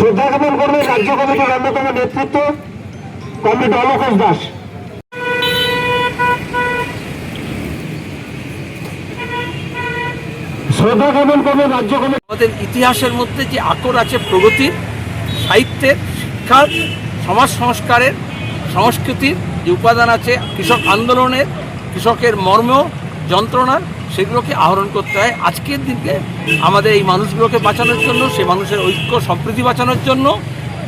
শ্রদ্ধা জ্ঞাপন করবেন রাজ্য কমিটির অন্যতম নেতৃত্ব, কমরেড অলকেশ দাস। শ্রদ্ধা জ্ঞাপন করবেন রাজ্য কমিটি। আমাদের ইতিহাসের মধ্যে যে আকর আছে প্রগতির সাহিত্যের, শিক্ষার, সমাজ সংস্কারের, সংস্কৃতির যে উপাদান আছে, কৃষক আন্দোলনের, কৃষকের মর্ম যন্ত্রণার সেগুলোকে আহরণ করতে হয় আজকের দিনকে। আমাদের এই মানুষগুলোকে বাঁচানোর জন্য, সে মানুষের ঐক্য, সম্প্রীতি বাঁচানোর জন্য,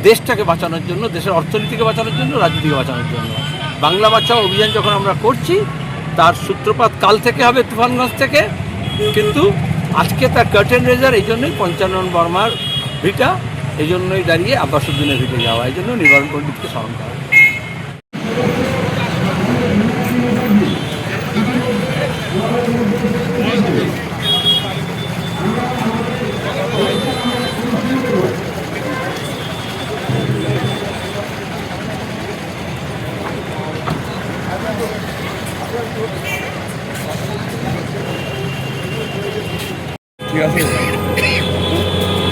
দেশটাকে বাঁচানোর জন্য, দেশের অর্থনীতিকে বাঁচানোর জন্য, রাজনীতিকে বাঁচানোর জন্য। বাংলা বাঁচাও অভিযান যখন আমরা করছি, তার সূত্রপাত কাল থেকে হবে তুফানগঞ্জ থেকে। কিন্তু আজকে তার কার্টেন রেজার এই জন্যই পঞ্চানন বর্মার ভিটা, এই জন্যই দাঁড়িয়ে আব্বাসুদ্দিনের ভিটে যাওয়া, এই জন্য নিবারণ পণ্ডিতকে স্মরণ করা।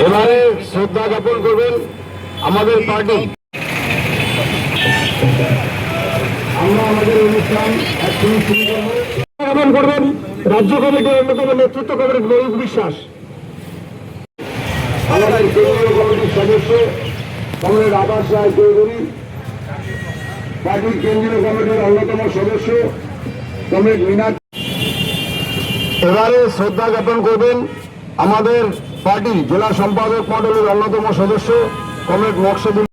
এবারে শ্রদ্ধা জ্ঞাপন করবেন আমাদের পার্টি। আমরা আমাদের অনুষ্ঠান জ্ঞাপন করবেন রাজ্য কমিটির অন্যতম নেতৃত্ব কমরেড ময়ূর বিশ্বাস। আমাদের কেন্দ্রীয় কমিটির সদস্য কেন্দ্রীয় কমিটির অন্যতম সদস্য এবারে শ্রদ্ধা জ্ঞাপন করবেন আমাদের পার্টি জেলা সম্পাদক মণ্ডলের অন্যতম সদস্য কমরেড মকসুদুল